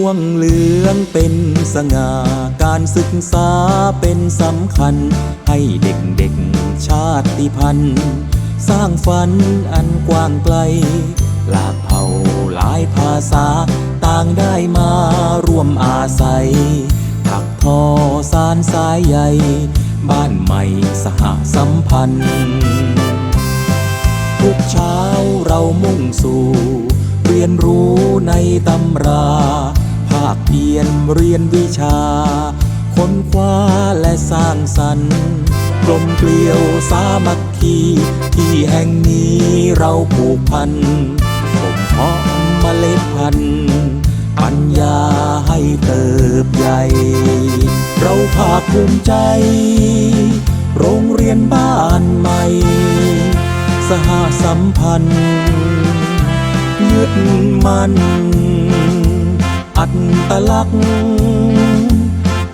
ม่วงเหลืองเป็นสง่า การศึกษาเป็นสำคัญ ให้เด็กๆชาติพันธุ์ สร้างฝันอันกว้างไกล หลากเผ่าหลายภาษา ต่างได้มาร่วมอาศัย ถักทอสารสายใยบ้านใหม่สหสัมพันธ์ ทุกเช้าเรามุ่งสู่เรียนรู้ในตำรา ภาคเพียนเรียนวิชา ค้นคว้าและสร้างสรรค์กลมเกลียวสามัคคีที่แห่งนี้เราผูกพันผมเพาะเมล็ดพันธุ์ปัญญาให้เติบใหญ่ เราภาคภูมิใจ โรงเรียนบ้านใหม่ สหสัมพันธ์ยึดมัน อัตลักษณ์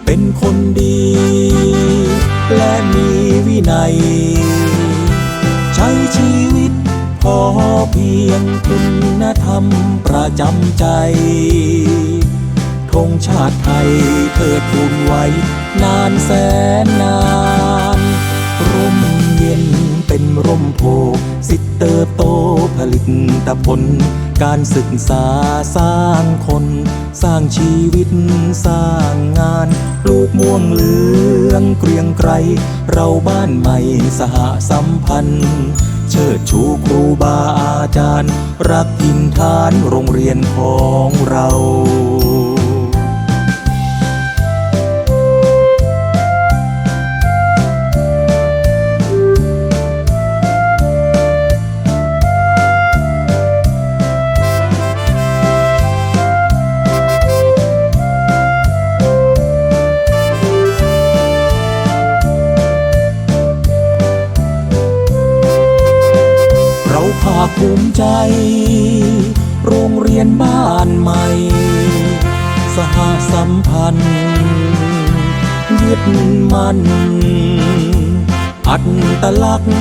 เป็นคนดี และมีวินัย ใช้ชีวิตพอเพียงคุณธรรมประจำใจธงชาติไทยเทิดทูนไว้ นานแสนนาน ร่มเย็นเป็นร่มโพสิทธิเติบโต ลิตผล การศึกษาสร้างคน สร้างชีวิตสร้างงาน ลูกม่วงเหลืองเกรียงไกรเราบ้านใหม่สหสัมพันธ์ เชิดชูครูบาอาจารย์ รักทินทานโรงเรียนของเรา ภูมิใจ โรงเรียนบ้านใหม่ สหสัมพันธ์ ยึดมันอัตลักษณ์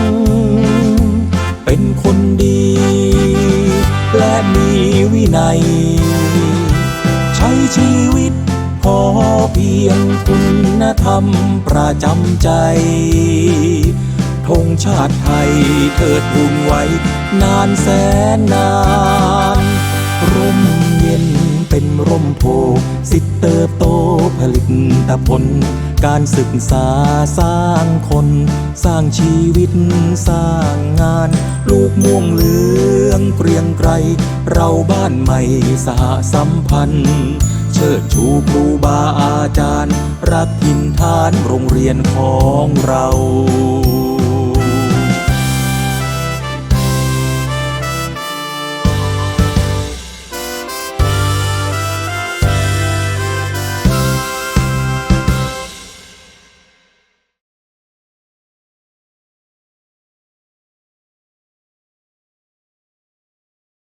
เป็นคนดี และมีวินัย ใช้ชีวิตพอเพียงคุณธรรมประจำใจ ธงชาติไทยเทิดทูนไว้ นานแสนนาน ร่มเย็นเป็นร่มโพสิทธิเติบโตผลิตผล การศึกษาสร้างคน สร้างชีวิตสร้างงาน ลูกม่วงเหลืองเกรียงไกร เราบ้านใหม่สหสัมพันธ์เชิดชูครูบาอาจารย์ รักทินฐานโรงเรียนของเรา